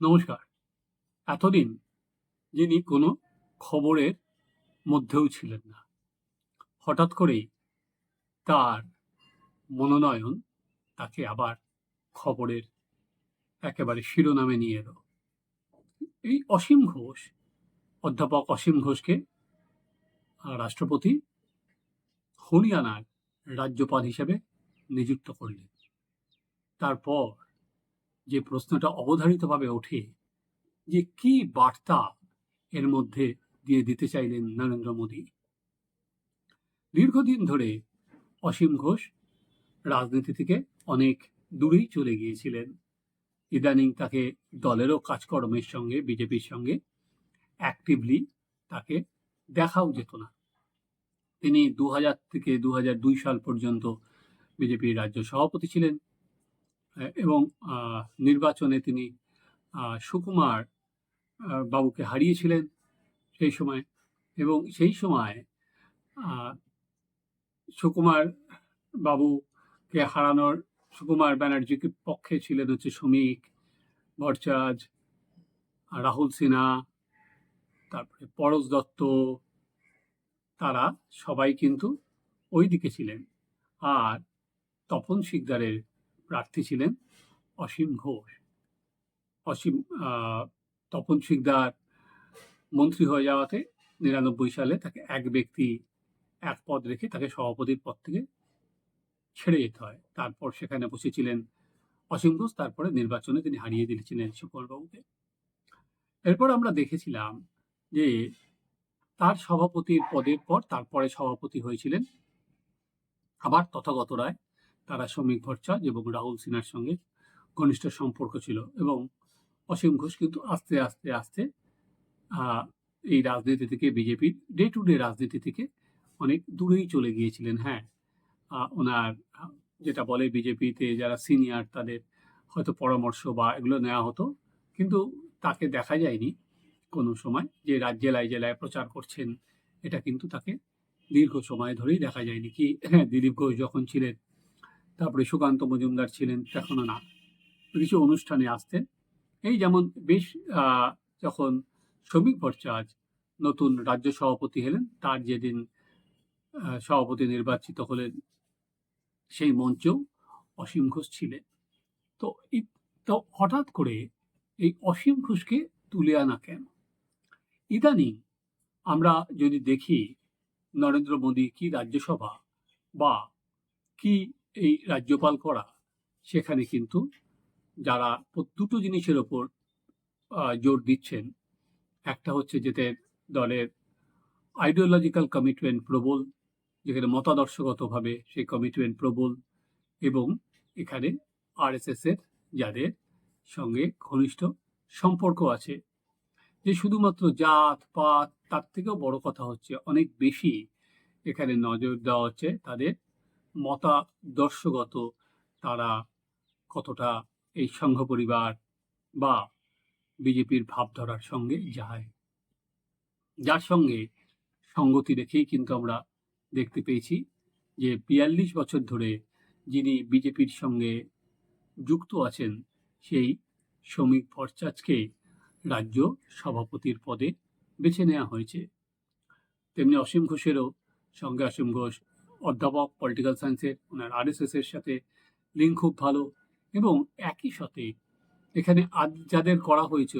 নমস্কার। এতদিন যিনি কোনো খবরের মধ্যেও ছিলেন না। হঠাৎ করেই তার মনোনয়ন তাকে আবার খবরের একেবারে শিরোনামে নিয়ে এলো। এই অসীম ঘোষ, অধ্যাপক অসীম ঘোষকে রাষ্ট্রপতি হরিয়ানার রাজ্যপাল হিসেবে নিযুক্ত করলেন। তারপর যে প্রশ্নটা অবধারিতভাবে ওঠে যে কি বার্তা এর মধ্যে দিয়ে দিতে চাইলেন নরেন্দ্র মোদী? দীর্ঘদিন ধরে অসীম ঘোষ রাজনীতি থেকে অনেক দূরেই চলে গিয়েছিলেন। ইদানিং তাকে দলেরও কাজকর্মের সঙ্গে, বিজেপির সঙ্গে অ্যাক্টিভলি তাকে দেখাও যেত না। তিনি দু হাজার থেকে দু সাল পর্যন্ত বিজেপির রাজ্য সভাপতি ছিলেন। এবং নির্বাচনে তিনি সুকুমার বাবুকে হারিয়েছিলেন সেই সময় এবং সেই সময় সুকুমার বাবুকে হারানোর, সুকুমার ব্যানার্জিকে পক্ষে ছিলেন হচ্ছে শ্রমিক ভট্টাচার্য রাহুল সিনহা, তারপরে পরশ দত্ত, তারা সবাই কিন্তু ওই দিকে ছিলেন। আর তপন শিকদারের প্রার্থী ছিলেন অসীম ঘোষ। অসীম তপন শিকদার মন্ত্রী হয়ে যাওয়াতে নিরানব্বই সালে তাকে এক ব্যক্তি, এক পদ রেখে তাকে সভাপতির পদ থেকে ছেড়ে যেতে হয়। তারপর সেখানে বসেছিলেন অসীম ঘোষ, তারপরে নির্বাচনে তিনি হারিয়ে দিয়েছিলেন সুকলবাবুকে এরপর আমরা দেখেছিলাম যে তার সভাপতির পদের পর তারপরে সভাপতি হয়েছিলেন আবার তথাগত রায় তারা শ্রমিক ভট্টাচার্য এবং রাহুল সিনহার সঙ্গে ঘনিষ্ঠ সম্পর্ক ছিল এবং অসীম ঘোষ কিন্তু আস্তে আস্তে আস্তে এই রাজনীতি থেকে বিজেপির ডে টু ডে রাজনীতি থেকে অনেক দূরেই চলে গিয়েছিলেন। হ্যাঁ ওনার যেটা বলে বিজেপিতে যারা সিনিয়র তাদের হয়তো পরামর্শ বা এগুলো নেওয়া হতো, কিন্তু তাকে দেখা যায়নি কোনো সময় যে রাজ্য, জেলায় জেলায় প্রচার করছেন। এটা কিন্তু তাকে দীর্ঘ সময় ধরেই দেখা যায়নি। কি হ্যাঁ দিলীপ ঘোষ যখন ছিলেন তারপরে সুকান্ত মজুমদার ছিলেন, তখনও না। কিছু অনুষ্ঠানে আসতেন। এই যেমন বেশ যখন শ্রমিক ভট্টাচার্য নতুন রাজ্য সভাপতি হলেন, তার যেদিন সভাপতি নির্বাচিত হলেন, সেই মঞ্চেও অসীম ঘোষ ছিলেন। তো তো হঠাৎ করে এই অসীম ঘোষকে তুলে আনা কেন? ইদানিং আমরা যদি দেখি, নরেন্দ্র মোদী কি রাজ্যসভা বা কি এই রাজ্যপাল করা, সেখানে কিন্তু যারা দুটো জিনিসের ওপর জোর দিচ্ছেন। একটা হচ্ছে যেতে দলের আইডিওলজিক্যাল কমিটমেন্ট প্রবল, যেখানে মতাদর্শগতভাবে সেই কমিটমেন্ট প্রবল এবং এখানে আরএসএস এর যাদের সঙ্গে ঘনিষ্ঠ সম্পর্ক আছে। যে শুধুমাত্র জাত, পাত, তার থেকেও বড় কথা হচ্ছে অনেক বেশি এখানে নজর দেওয়া হচ্ছে তাদের মতাদর্শগত তারা কতটা এই সংঘ পরিবার বা বিজেপির ভাবধারার সঙ্গে যায়। যার সঙ্গে সঙ্গতি রেখেই কিন্তু আমরা দেখতে পেয়েছি যে বিয়াল্লিশ বছর ধরে যিনি বিজেপির সঙ্গে যুক্ত আছেন সেই শ্রমিক ভট্টাচার্যকে রাজ্য সভাপতির পদে বেছে নেওয়া হয়েছে। তেমনি অসীম ঘোষেরও সঙ্গে অসীম ঘোষ অধ্যাপক পলিটিক্যাল সায়েন্সের ওনার আরএসএস এর সাথে লিঙ্ক খুব ভালো এবং একই সাথে এখানে আজ যাদের করা হয়েছে,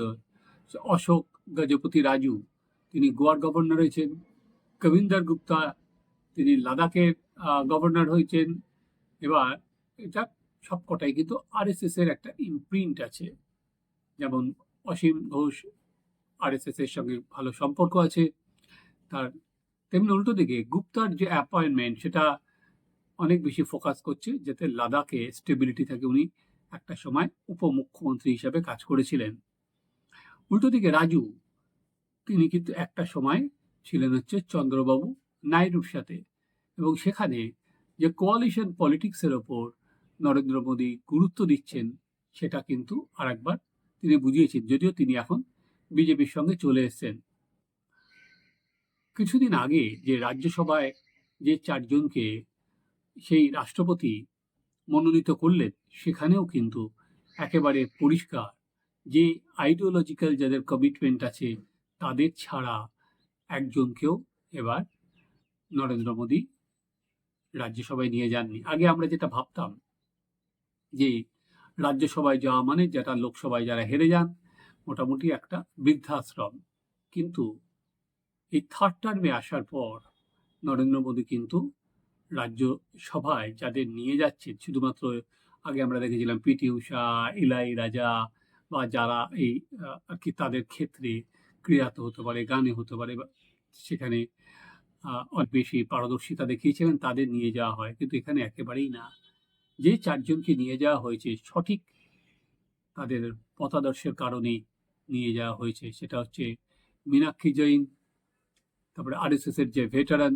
অশোক গজপতি রাজু, তিনি গোয়ার গভর্নর হয়েছেন, কবিন্দর গুপ্তা, তিনি লাদাখের গভর্নর হয়েছেন, এবার এটা সবকটাই কিন্তু আরএসএস এর একটা ইমপ্রিন্ট আছে। যেমন অসীম ঘোষ আরএসএস এর সঙ্গে ভালো সম্পর্ক আছে, তার তেমনি উল্টো দিকে গুপ্তার যে অ্যাপয়েন্টমেন্ট সেটা অনেক বেশি ফোকাস করছে, যাতে লাদাখে স্টেবিলিটি থাকে উনি একটা সময় উপমুখ্যমন্ত্রী হিসাবে কাজ করেছিলেন। উল্টো দিকে রাজু, তিনি কিন্তু একটা সময় ছিলেন হচ্ছে চন্দ্রবাবু নাইডুর সাথে এবং সেখানে যে কোয়ালিশন পলিটিক্সের ওপর নরেন্দ্র মোদী গুরুত্ব দিচ্ছেন, সেটা কিন্তু আরেকবার তিনি বুঝিয়েছেন, যদিও তিনি এখন বিজেপির সঙ্গে চলে এসেছেন। কিছুদিন আগে যে রাজ্যসভায় যে চারজনকে সেই রাষ্ট্রপতি মনোনীত করলেন, সেখানেও কিন্তু একেবারে পরিষ্কার যে আইডিওলজিক্যাল যাদের কমিটমেন্ট আছে, তাদের ছাড়া একজনকেও এবার নরেন্দ্র মোদী রাজ্যসভায় নিয়ে যাননি। আগে আমরা যেটা ভাবতাম যে রাজ্যসভায় যাওয়া মানে যেটা লোকসভায় যারা হেরে যান, মোটামুটি একটা বৃদ্ধাশ্রম। কিন্তু এই থার্ড টার্মে আসার পর নরেন্দ্র মোদী কিন্তু রাজ্যসভায় যাদের নিয়ে যাচ্ছেন, শুধুমাত্র আগে আমরা দেখেছিলাম পিটি উষা ইলাই রাজা বা যারা এই আর কি তাদের ক্ষেত্রে ক্রীড়াতে হতে পারে, গানে হতে পারে সেখানে অনেক বেশি পারদর্শিতা দেখিয়েছিলেন, তাদের নিয়ে যাওয়া হয়। কিন্তু এখানে একেবারেই না। যে চারজনকে নিয়ে যাওয়া হয়েছে, সঠিক তাদের মতাদর্শের কারণেই নিয়ে যাওয়া হয়েছে, সেটা হচ্ছে মীনাক্ষী জৈন তারপরে আরএসএস এর যে ভেটারান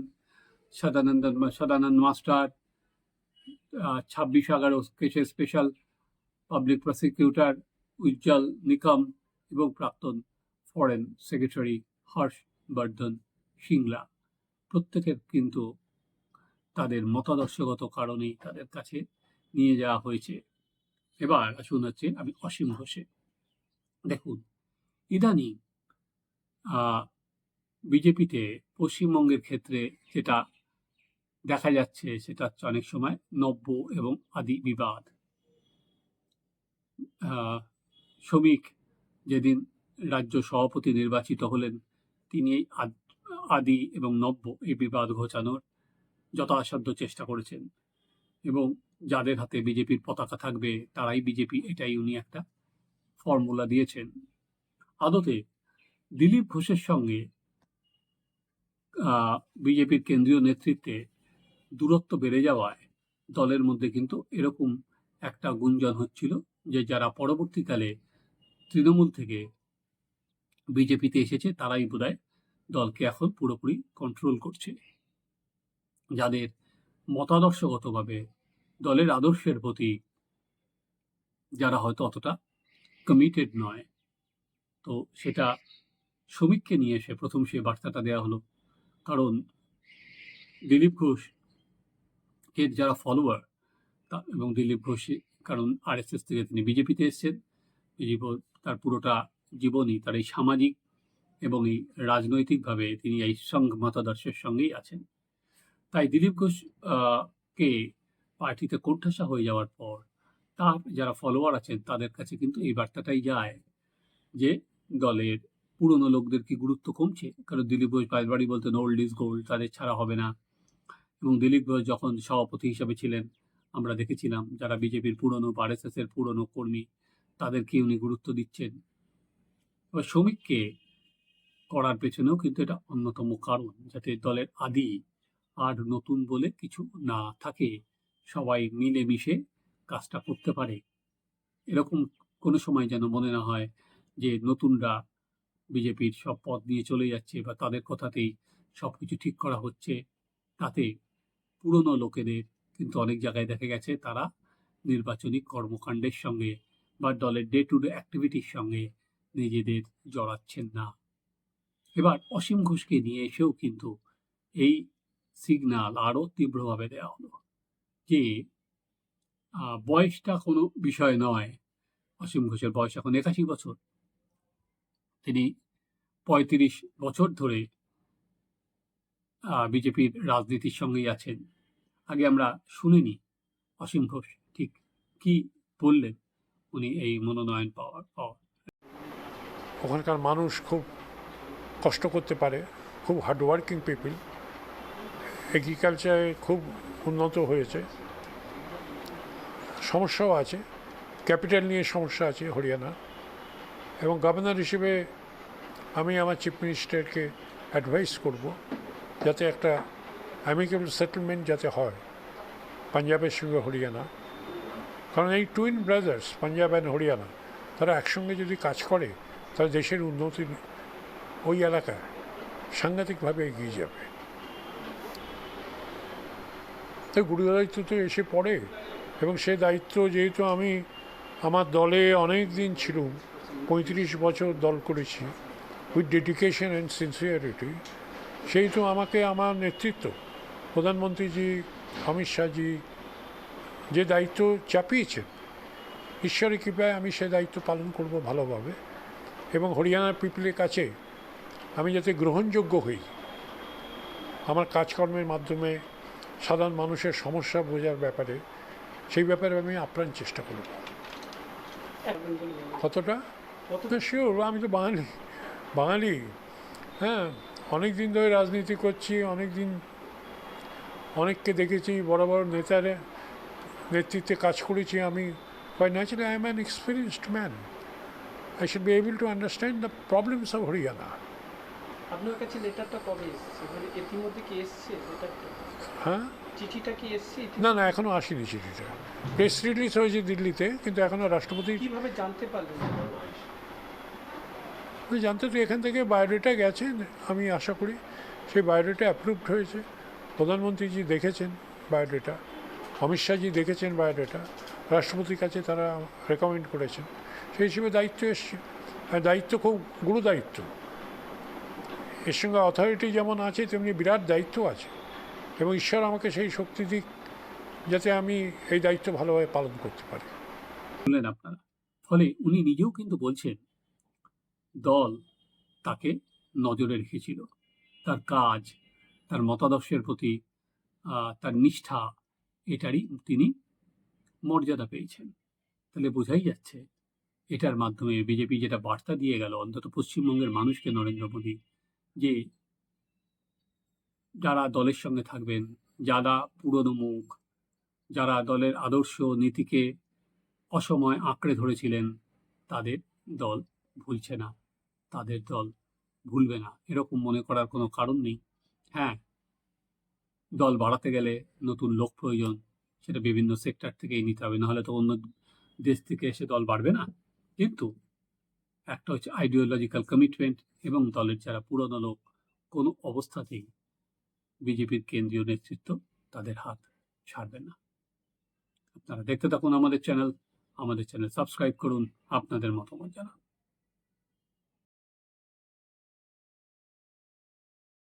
সদানন্দ সদানন্দ মাস্টার ছাব্বিশ এগারো কেসের special public prosecutor Ujjwal Nikam এবং প্রাক্তন ফরেন সেক্রেটারি হর্ষ বর্ধন সিংলা। প্রত্যেকের কিন্তু তাদের মতাদর্শগত কারণেই তাদের কাছে নিয়ে যাওয়া হয়েছে। এবার আসুন হচ্ছে আমি অসীম ঘোষে। দেখুন, ইদানিং বিজেপিতে পশ্চিমবঙ্গের ক্ষেত্রে যেটা দেখা যাচ্ছে, সেটা হচ্ছে অনেক সময় নব্য এবং আদি বিবাদ। শ্রমিক যেদিন রাজ্য সভাপতি নির্বাচিত হলেন, তিনি এই আদ- এবং নব্য এই বিবাদ ঘোচানোর যথাসাধ্য চেষ্টা করেছেন এবং যাদের হাতে বিজেপির পতাকা থাকবে, তারাই বিজেপি, এটাই উনি একটা ফর্মুলা দিয়েছেন। আদতে দিলীপ ঘোষের সঙ্গে বিজেপির কেন্দ্রীয় নেতৃত্বে দূরত্ব বেড়ে যাওয়ায় দলের মধ্যে কিন্তু এরকম একটা গুঞ্জন হচ্ছিল যে যারা পরবর্তীকালে তৃণমূল থেকে বিজেপিতে এসেছে, তারাই বোধহয় দলকে এখন পুরোপুরি কন্ট্রোল করছে। যাদের মতাদর্শগতভাবে দলের আদর্শের প্রতি যারা হয়তো অতটা কমিটেড নয়, তো সেটা শ্রমিককে নিয়ে এসে প্রথম সে বার্তাটা দেওয়া হলো। কারণ দিলীপ ঘোষ এর যারা ফলোয়ার এবং দিলীপ ঘোষ কারণ আরএসএস থেকে তিনি বিজেপিতে এসেছেন। বিজেপি তার পুরোটা জীবনই তার এই সামাজিক এবং এই রাজনৈতিকভাবে তিনি এই সংঘ মতাদর্শের সঙ্গেই আছেন। তাই দিলীপ ঘোষ কে পার্টিতে কোণঠাসা হয়ে যাওয়ার পর তার যারা ফলোয়ার আছেন, তাদের কাছে কিন্তু এই বার্তাটাই যায় যে দলের পুরনো লোকদের কি গুরুত্ব কমছে? কারণ দিলীপ ঘোষ বাড়ি বলতেন ওল্ড ইজ গোল্ড তাদের ছাড়া হবে না। এবং দিলীপ ঘোষ যখন সভাপতি হিসাবে ছিলেন, আমরা দেখেছিলাম যারা বিজেপির পুরনো বা এর পুরনো কর্মী তাদেরকে উনি গুরুত্ব দিচ্ছেন? এবার শ্রমিককে করার পেছনেও কিন্তু এটা অন্যতম কারণ, যাতে দলের আদি আর নতুন বলে কিছু না থাকে। সবাই মিলেমিশে কাজটা করতে পারে। এরকম কোনো সময় যেন মনে না হয় যে নতুনরা বিজেপির সব পথ নিয়ে চলে যাচ্ছে বা তাদের কথাতেই সব কিছু ঠিক করা হচ্ছে, তাতে পুরনো লোকেদের কিন্তু অনেক জায়গায় দেখা গেছে তারা নির্বাচনী কর্মকাণ্ডের সঙ্গে বা দলের ডে টু ডে অ্যাক্টিভিটির সঙ্গে নিজেদের জড়াচ্ছেন না। এবার অসীম ঘোষকে নিয়ে এসেও কিন্তু এই সিগনাল আরও তীব্রভাবে দেওয়া হলো যে বয়সটা কোনো বিষয় নয়। অসীম ঘোষের বয়স এখন একাশি বছর। তিনি পঁয়ত্রিশ বছর ধরে বিজেপির রাজনীতির সঙ্গেই আছেন। আগে আমরা শুনিনি অসীম ঘোষ, ঠিক কি বললেন উনি এই মনোনয়ন পাওয়ার পাওয়ার ওখানকার মানুষ খুব কষ্ট করতে পারে, খুব হার্ডওয়ার্কিং পিপল এগ্রিকালচারে খুব উন্নত হয়েছে। সমস্যাও আছে ক্যাপিটাল নিয়ে সমস্যা আছে হরিয়ানা এবং গভর্নর হিসেবে আমি আমার চিফ মিনিস্টারকে অ্যাডভাইস করব যাতে একটা অ্যামিকেবল সেটেলমেন্ট যাতে হয় পাঞ্জাবের সঙ্গে হরিয়ানা। কারণ এই twin brothers Punjab and Haryana, তারা একসঙ্গে যদি কাজ করে, তাহলে দেশের উন্নতি ওই এলাকায় সাংঘাতিকভাবে এগিয়ে যাবে। তাই গুরু দায়িত্ব তো এসে পড়ে এবং সে দায়িত্ব যেহেতু আমি আমার দলে অনেক দিন ছিলুম পঁয়ত্রিশ বছর দল করেছি উইথ ডেডিকেশন অ্যান্ড সিনসিয়ারিটি সেই তো আমাকে আমার নেতৃত্ব প্রধানমন্ত্রীজি অমিত শাহজি যে দায়িত্ব চাপিয়েছেন ঈশ্বরের কৃপায় আমি সে দায়িত্ব পালন করব ভালোভাবে এবং হরিয়ানার পিপলের কাছে আমি যাতে গ্রহণযোগ্য হই আমার কাজকর্মের মাধ্যমে সাধারণ মানুষের সমস্যা বোঝার ব্যাপারে সেই ব্যাপারে আমি আপ্রাণ চেষ্টা করব। কতটা? কতটা শিওর আমি তো বাঙালি বাঙালি। হ্যাঁ অনেক দিন ধরে রাজনীতি করছি অনেক দিন অনেককে দেখেছি বড় বড় নেতারা নেতৃত্বে কাজ করেছি আমি। By naturally I am an experienced man I should be able to understand the problems of Haryana আপনার কাছে লেটারটা কবে এসেছে? মানে ইতিমধ্যে কি এসছে লেটারটা হ্যাঁ? চিঠিটা কি এসছে? না না এখনও আসেনি চিঠিটা। প্রেস রিলিজ হয়েছে দিল্লিতে কিন্তু এখনও রাষ্ট্রপতি কীভাবে জানতে পারলেন? ওই জানতে তো এখান থেকে বায়োডেটা গেছে আমি আশা করি সেই বায়োডেটা অ্যাপ্রুভড হয়েছে। প্রধানমন্ত্রীজি দেখেছেন বায়োডেটা। অমিত শাহজি দেখেছেন বায়োডেটা। রাষ্ট্রপতির কাছে তারা রেকমেন্ড করেছেন। সেই হিসেবে দায়িত্ব এসছে। দায়িত্ব খুব গুরু দায়িত্ব এর সঙ্গে অথরিটি যেমন আছে, তেমনি বিরাট দায়িত্ব আছে। এবং ঈশ্বর আমাকে সেই শক্তি দিক যাতে আমি এই দায়িত্ব ভালোভাবে পালন করতে পারি। আপনারা? ফলে উনি নিজেও কিন্তু বলছেন দল তাকে নজরে রেখেছিল। তার কাজ, তার মতাদর্শের প্রতি তার নিষ্ঠা, এটারই তিনি মর্যাদা পেয়েছেন। তাহলে বোঝাই যাচ্ছে, এটার মাধ্যমে বিজেপি যেটা বার্তা দিয়ে গেল, অন্তত পশ্চিমবঙ্গের মানুষকে নরেন্দ্র মোদী, যে যারা দলের সঙ্গে থাকবেন, যারা পুরনো মুখ, যারা দলের আদর্শ নীতিকে অসময় আঁকড়ে ধরেছিলেন, তাদের দল ভুলছে না। তাদের দল ভুলবে না। এরকম মনে করার কোনো কারণ নেই। হ্যাঁ দল বাড়াতে গেলে নতুন লোক প্রয়োজন, সেটা বিভিন্ন সেক্টর থেকেই নিতে হবে। নাহলে তো অন্য দেশ থেকে এসে দল বাড়বে না। কিন্তু একটা হচ্ছে আইডিওলজিক্যাল কমিটমেন্ট এবং দলের যারা পুরনো লোক, কোনো অবস্থাতেই বিজেপির কেন্দ্রীয় নেতৃত্ব তাদের হাত ছাড়বে না। আপনারা দেখতে থাকুন আমাদের চ্যানেল আমাদের চ্যানেল সাবস্ক্রাইব করুন, আপনাদের মতামত জানান।